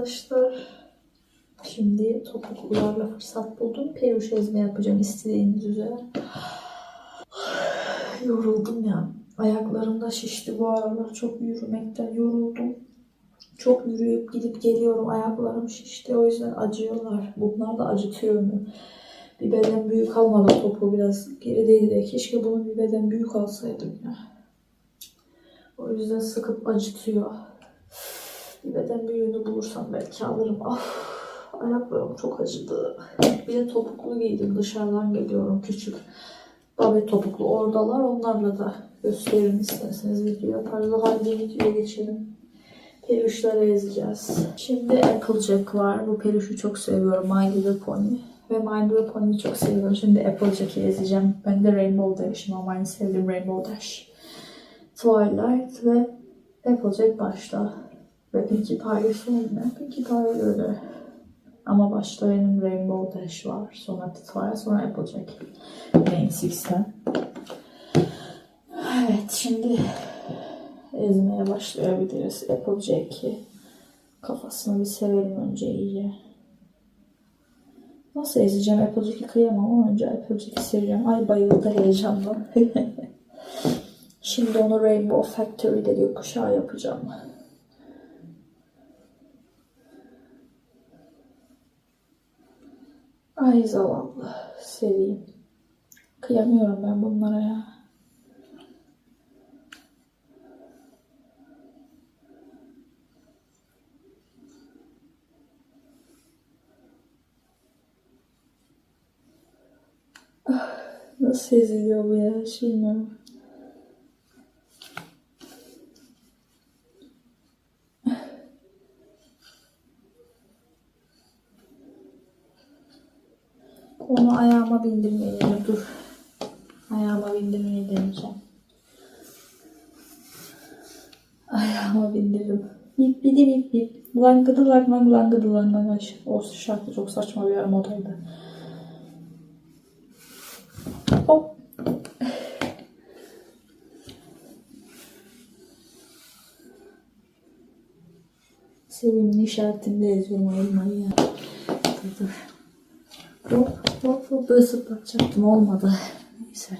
arkadaşlar. Şimdi topuklularla fırsat buldum. Peruş ezme yapacağım istediğiniz üzere. Yoruldum ya. Ayaklarım da şişti bu aralar. Çok yürümekten yoruldum. Çok yürüyüp gidip geliyorum. Ayaklarım şişti. O yüzden acıyorlar. Bunlar da acıtıyor mu? Bir beden büyük almadım topu biraz gerideydi de. Keşke bunun bir beden büyük alsaydım ya. O yüzden sıkıp acıtıyor. Bir beden büyüğünü bulursam belki alırım. Ah, ayaklarım çok acıdı. Bir de topuklu giydim. Dışarıdan geliyorum küçük. Babet topuklu oradalar. Onlarla da gösteririm isterseniz video yaparız. O halde videoya geçelim. Peluşları ezeceğiz. Şimdi Applejack var. Bu peluşu çok seviyorum. My Little Pony. Ve My Little Pony'yi çok seviyorum. Şimdi Applejack'i ezeceğim. Ben de Rainbow Dash'im ama en sevdiğim Rainbow Dash. Twilight ve Applejack başta. Ve Pinkie Pie sonunda. Pinkie Pie öyle. Ama başta benim Rainbow Dash var. Sonra Twilight, sonra Applejack. Main Six'ten. Evet, şimdi ezmeye başlayabiliriz. Applejack'i. Kafasını bir sevelim önce iyice. Nasıl ezeceğim? Applejack'i kıyamam ama önce Applejack'i seveceğim. Ay bayıldı heyecanla. Şimdi onu Rainbow Factory'de gökkuşağı yapacağım. Ay zavallı. Seveyim. Kıyamıyorum ben bunlara ya. Ah, Nasıl eziliyor bu ya? Hiç bilmiyorum. Onu ayağıma bindirmeyi dur. Ayağıma bindirmeyi deneyeceğim. Ayağıma bindirdim. Bip bidi bip bip. Langıdı langlang langıdı langlang. Ay, O şarkı çok saçma bir modaydı. Hop. Sevimli işaretinde yazıyorum ayırmayı. Dur dur. Hop hop hop böyle zıplatacaktım olmadı. Neyse.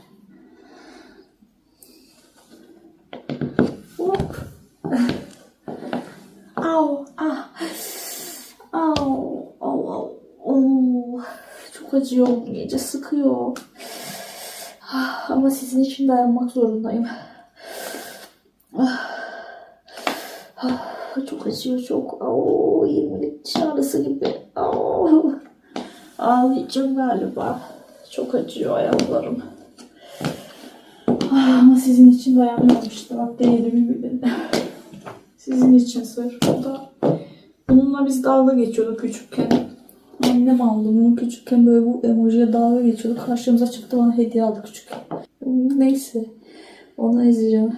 Hop. Au ah. Au au au. Oo. Çok acıyor. Gece sıkıyor. Ah, Ama sizin için dayanmak zorundayım. Ah. Ah, Çok acıyor çok. Oo, 20'lik diş ağrısı gibi. Oo. Ağlayacağım galiba. Çok acıyor ayaklarım. Ah, Ama sizin için dayanıyorum işte. Bak değerimi bilin. Sizin için sırf. O da bununla biz dalga geçiyorduk küçükken. Annem aldı bunu küçükken böyle bu emojiye dalga geçiyorduk. Karşımıza çıktı bana hediye aldı küçükken. Neyse. Onu izleyeceğim.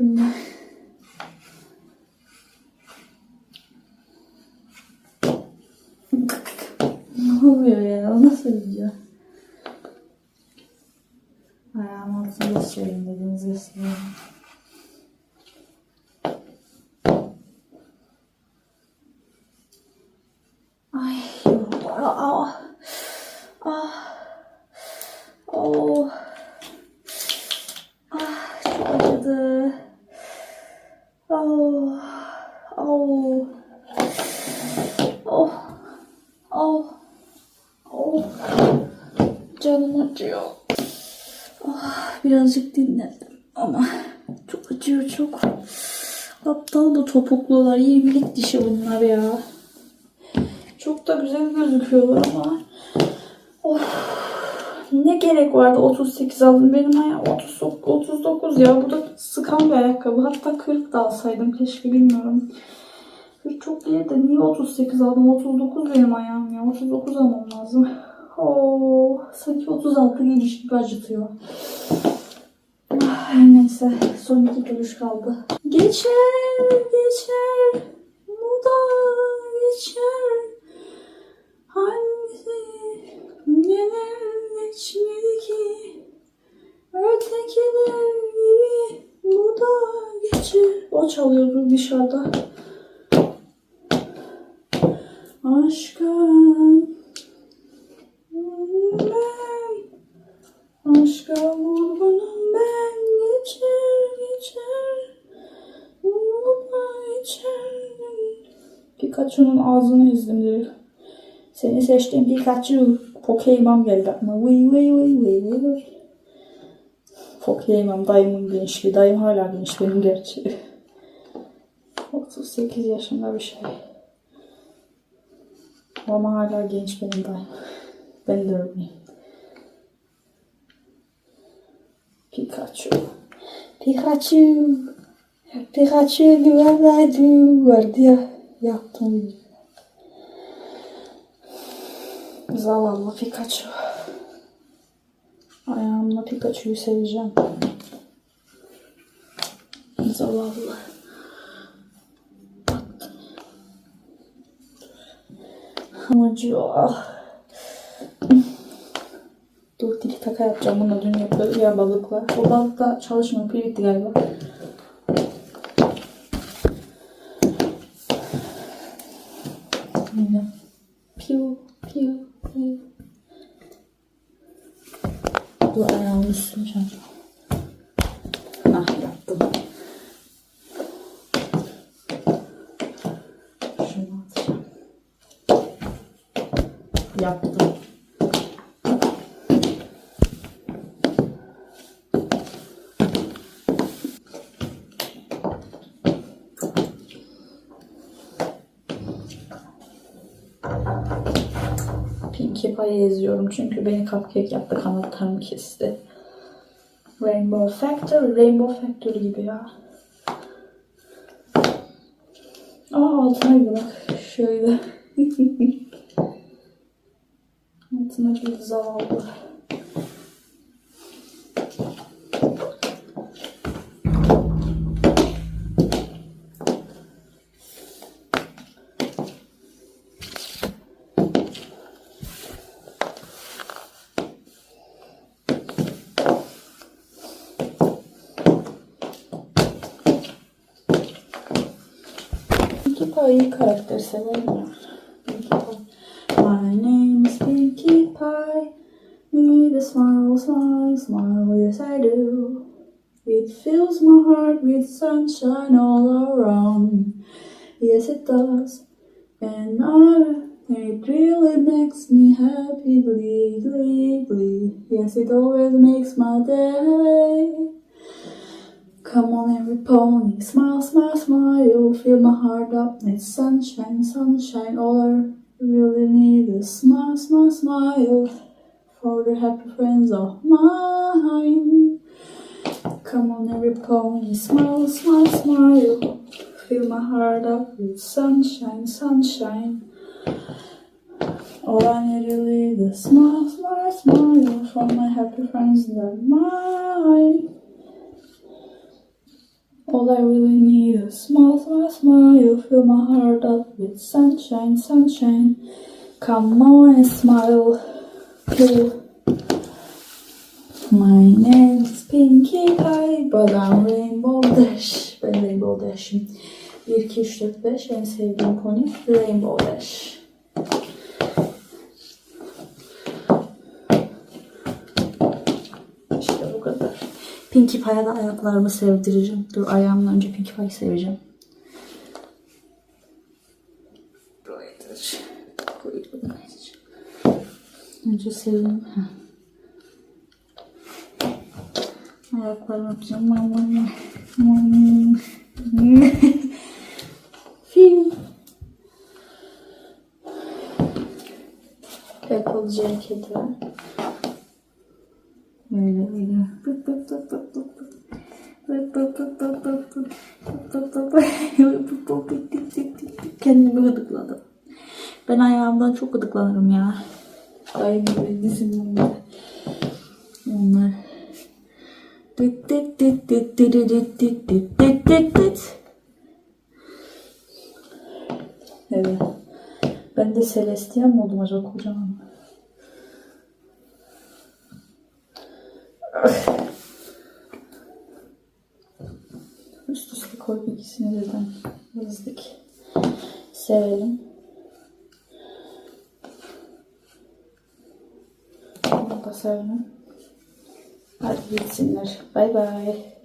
Ne oluyor ya? O nasıl video? Ayağım altını göstereyim dediğiniz göstereyim. Ay yoruldum. Ah. Ah. Oh. Ah çok acıdı. Oh. Oh. Oh. Oh. Oh. Canım acıyor. Ah, birazcık dinlendim ama çok acıyor çok. Aptal bu topuklular. 20'lik dişi bunlar ya. Çok da güzel gözüküyorlar ama of, ne gerek vardı 38 aldım. Benim ayağım 30, 39 ya. Bu da sıkan bir ayakkabı. Hatta 40 da alsaydım keşke bilmiyorum. 40 çok iyi de niye 38 aldım? 39 benim ayağım ya. 39 almam lazım. Oo, sanki 36 geliş gibi acıtıyor. Ah, neyse son iki gülüş kaldı. Geçer geçer bu da geçer. Hangisi neler geçmedi ki? Ötekiler gibi bu da geçer. O çalıyordu dışarıda. Aşkım ağzını direkt. Seni seçtiğim Pikachu. Pokemon geldi aklıma. Vıy vıy vıy vıy vıy vıy. Pokemon dayımın gençliği. Dayım hala genç benim gerçi. 38 yaşında bir şey. Ama hala genç benim dayım. Ben de öyleyim. Pikachu. Pikachu. Pikachu güvenliydi vardı ya. Yaptım. Zavallı Pikachu. Ayağımla Pikachu'yu seveceğim. Zavallı. Amacıyor. Dur dik taka yapacağım. Bunu dün yapıyor ya balıkla. O balık da çalışmıyor. Pil bitti galiba. Piu piu. Dur ayağımı üstüne çarpacağım. Ah yaptım. Şunu atacağım. Yaptım. Pinkie Pie'yi eziyorum çünkü beni cupcake yaptı kanatlarımı kesti. Rainbow Factory, Rainbow Factory gibi ya. Aa altına bak şöyle. altına bir zavallı. Ya. Pinkie Pie. My name is Pinkie Pie. Need a smile, smile, smile, yes I do. It fills my heart with sunshine all around. Yes it does. And I, it really makes me happy, glee, glee, glee. Yes it always makes my day. Come on, every pony, smile, smile, smile. Fill my heart up with sunshine, sunshine. All I really need is smile, smile, smile. For the happy friends of mine. Come on, every pony, smile, smile, smile. Fill my heart up with sunshine, sunshine. All I need really is smile, smile, smile. For my happy friends of mine. All I really need is smile, smile, smile. Fill my heart up with sunshine, sunshine. Come on and smile. Feel. My name is Pinkie Pie, but I'm Rainbow Dash. Ben Rainbow Dash'im. 1, 2, 3, 4, 5 en sevdiğim pony Rainbow Dash. Pinkie Pie'ya da ayaklarımı sevdireceğim. Dur ayağımla önce Pinkie Pie'yi seveceğim. Önce seveyim. Ayaklarımı yapacağım. Mama. Mama. Film. Applejack kedi. Kendimi gıdıkladım. Ben ayağımdan çok gıdıklanırım ya. Dayım gibi dizimimde. Onlar. Evet. Ben de Celestial mi oldum acaba kocaman? İkisini birden yazdık. Sevelim. Bunu da sevelim. Hadi gitsinler. Bay bay.